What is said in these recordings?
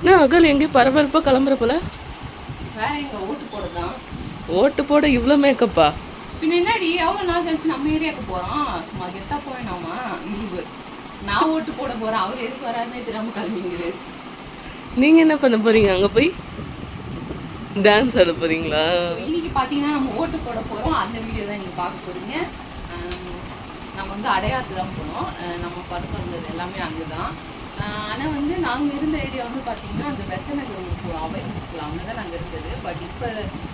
என்ன அகல் எங்கேயும் பரபரப்பாக கிளம்புற போல? வேற எங்க ஓட்டு போடுதான். ஓட்டு போட இவ்வளோ மேக்கப்பா பின்ன என்னடி எவ்வளோ நாள் கழிச்சு நம்ம ஏரியாவுக்கு போறோம் சும்மா கெத்தா போவேணாமா இருவு நான் ஓட்டு போட போறேன் அவர் எதுக்கு வராதுன்னே தெரியாம கிளம்பிங்குது நீங்கள் என்ன பண்ண போறீங்க? அங்கே போய் டான்ஸ் ஆட போறீங்களா? So, இன்னைக்கு பாத்தீங்கன்னா நம்ம ஓட்டு போட போறோம். அந்த வீடியோ தான் நீங்க பார்க்க போறீங்க. ஆம், நம்ம வந்து அடையாறுக்கு தான் போனோம். நம்ம படக்கம் இருந்தது எல்லாமே அங்கே தான் ஆனால் வந்து நாங்கள் இருந்த ஏரியா வந்து பார்த்தீங்கன்னா அந்த பெசநகர் ஸ்கூல் அவைலபிள் ஸ்கூல் அங்கே தான் நாங்கள் இருந்தது. பட் இப்போ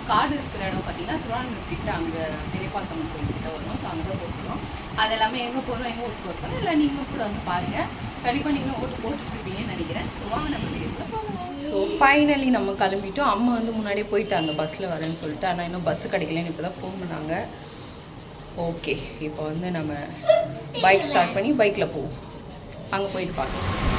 காடு இருக்கிற இடம் பார்த்தீங்கன்னா திருவாரூர் கிட்ட அங்கே பெரியப்பாத்தம்மன் கோயில் கிட்ட வரும். ஸோ அங்கே தான் போட்டுக்கிறோம் அது எல்லாமே எங்கே போகிறோம் எங்கே ஓட்டு போகிறோம் இல்லை நீங்கள் கூட வந்து பாருங்கள் கண்டிப்பாக நீங்களும் ஓட்டு போட்டுருப்பீங்கன்னு நினைக்கிறேன். ஸோ வாங்க நம்ம வீடியோக்குள்ள போகலாம். ஸோ ஃபைனலி நம்ம கிளம்பிட்டோம். அம்மா வந்து முன்னாடியே போயிட்டாங்க. பஸ்ஸில் வரேன்னு சொல்லிட்டு. ஆனால் இன்னும் பஸ்ஸு கிடைக்கலன்னு இப்போ தான் ஃபோன் பண்ணாங்க. ஓகே இப்போ வந்து நம்ம பைக் ஸ்டார்ட் பண்ணி பைக்கில் போவோம். அங்கே போயிட்டு பார்க்கலாம்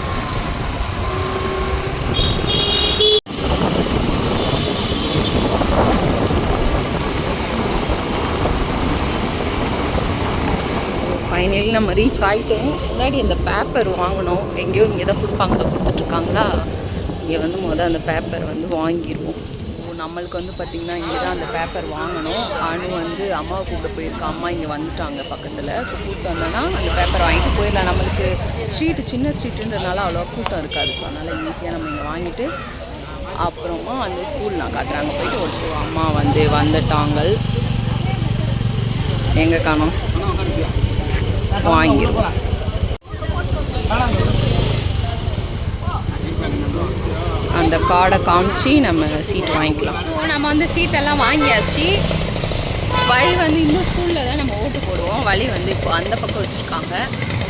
ஃபைனலி நம்ம ரீச் ஆகிட்டோம் முன்னாடி அந்த பேப்பர் வாங்கணும் எங்கேயோ இங்கே தான் கொடுப்பாங்க. தான் கொடுத்துட்ருக்காங்களா? இங்கே வந்து முதல் அந்த பேப்பர் வந்து வாங்கிடுவோம் நம்மளுக்கு வந்து பார்த்திங்கன்னா இங்கே தான் அந்த பேப்பர் வாங்கணும். அணு வந்து அம்மாவை கூப்பிட்டு போயிருக்கா. அம்மா இங்கே வந்துட்டாங்க பக்கத்தில். ஸோ கூப்பிட்டு வந்தோன்னா அந்த பேப்பர் வாங்கிட்டு போயிடலாம். நம்மளுக்கு ஸ்ட்ரீட்டு சின்ன ஸ்ட்ரீட்டுன்றனால அவ்வளோ கூட்டம் இருக்காது. ஸோ அதனால் ஈஸியாக நம்ம இங்கே வாங்கிட்டு அப்புறமா அந்த ஸ்கூல் நான் காட்டுறாங்க. போயிட்டு ஒரு அம்மா வந்து வந்துட்டாங்கள் எங்கே காணோம்? வாங்கிடுவோம் அந்த கார்டை காமிச்சு நம்ம சீட் வாங்கிக்கலாம். நம்ம வந்து சீட்டெல்லாம் வாங்கியாச்சு. வழி வந்து இந்த ஸ்கூலில் தான் நம்ம ஓட்டு போடுவோம். வழி வந்து இப்போ அந்த பக்கம் வச்சுருக்காங்க.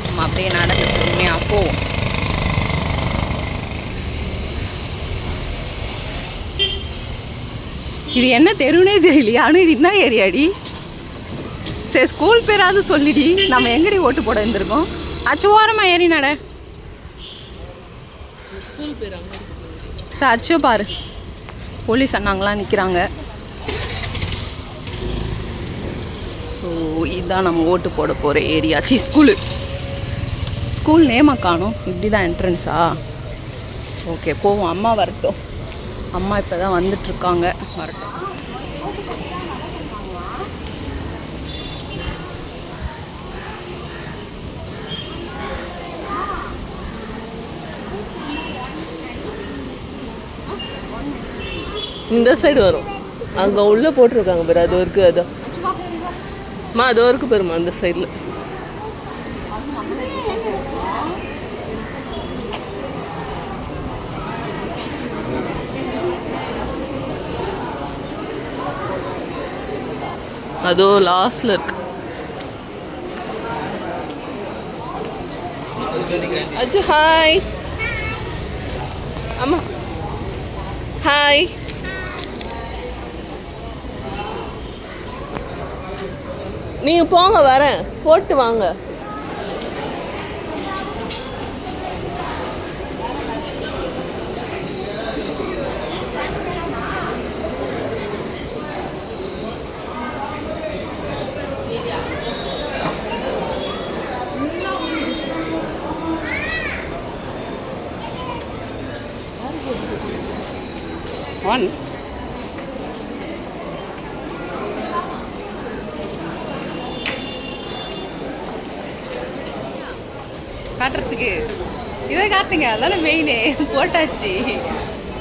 நம்ம அப்படியே நடந்து பொறுமையாக போவோம். இது என்ன தெருனே தெரியலையா. ஆனால் இது என்ன ஏரியாடி? சரி ஸ்கூல் பேராது சொல்லிடி. நம்ம எங்கடி ஓட்டு போட இருந்திருக்கோம் அச்சு ஓரமாக ஏறி நட. ஸ்கூல் சார் அச்சோ பாரு. போலீஸ் அண்ணாங்களாம் நிற்கிறாங்க ஸோ இதுதான் நம்ம ஓட்டு போட போகிற ஏரியா. சி ஸ்கூலு ஸ்கூல் நேமா காணும். இப்படி தான் என்ட்ரன்ஸா ஓகே போவோம். அம்மா வரட்டும். அம்மா இப்போ தான் வந்துட்டுருக்காங்க வரட்டும். இந்த சைடு வரும். அங்கே உள்ளே போட்டிருக்காங்க பேர் அது இருக்கு அது. அம்மா அது இருக்குது பெருமா அந்த சைடில் அதோ லாஸ்ட்ல இருக்கு. அஜு ஹாய் அம்மா. ஹாய் நீங்கள் போங்க வரேன். போட்டு வாங்க. ஒன் காட்டுறதுக்கு. இதை காட்டுங்க. அதானே மெயினே போட்டாச்சு.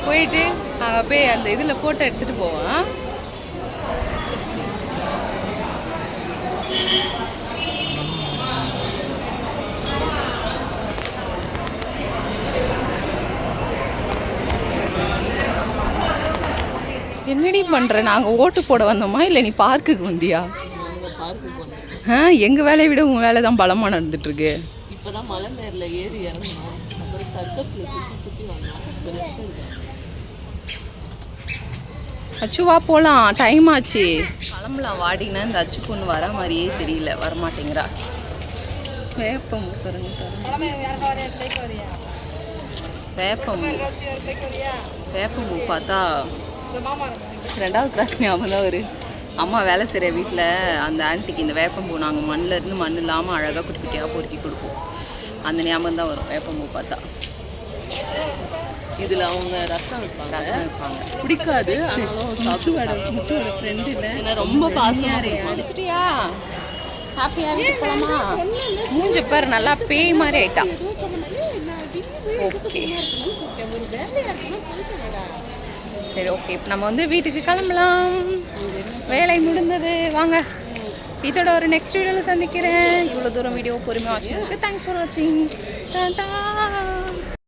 போயிட்டு அங்கே போய் அந்த இதில் ஃபோட்டோ எடுத்துகிட்டு போவோம். என்னடி பண்ணுற நாங்கள் ஓட்டு போட வந்தோமா? இல்லை நீ பார்க்குக்கு வந்தியா? ஆ எங்கள் வேலையை விட உன் வேலை தான் பலமாக நடந்துட்டுருக்கு இப்போதான் மலை மேரில் ஏறி இறங்கணும் அப்புறம் சர்க்கஸில் சுற்றி சுற்றி வந்தோம். இப்போ ரெஸ்ட் எடுக்கிறோம் அச்சு வா போகலாம் டைம் ஆச்சு. கிளம்பலாம் வாடினா இந்த அச்சு பொண்ணு வர மாதிரியே தெரியல. வரமாட்டேங்கிறா. வேப்பம் பாருங்க வேப்பம். வேப்பம் பூ பார்த்தா ரெண்டாவது கிளாஸ் ஞாபகம் தான் ஒரு அம்மா வேலை செய்கிற வீட்டில் அந்த ஆன்ட்டிக்கு இந்த வேப்பம்பூ நாங்கள் மண்ணில் இருந்து மண் இல்லாமல் அழகாக குட்டி குட்டியாக பொறுக்கி கொடுப்போம். அந்த ஞாபகம் தான் வரும் வேப்பம்பூ பார்த்தா. இதுல அவங்க ரசம் வைப்பாங்க. ரசம் வைப்பாங்க. பிடிக்காது ஆனாலும் சாப்பிடுவாங்க. முத்தோட ஃப்ரெண்டு இல்லை. ரொம்ப பாசமா இருப்பாங்க. முடிச்சிட்டியா ஹாப்பியா வீட்டுக்கு போலாமா? மூஞ்ச பாரு நல்லா பேய் மாதிரி ஆயிட்டா. ஓகே. சரி ஓகே இப்போ நம்ம வந்து வீட்டுக்கு கிளம்பலாம். வேலை முடிந்தது. வாங்க. இதோட ஒரு நெக்ஸ்ட் வீடியோவில் சந்திக்கிறேன். இவ்வளோ தூரம் வீடியோ பொறுமையாக வாட்ச் தேங்க்ஸ் ஃபார் வாட்சிங் டாடா.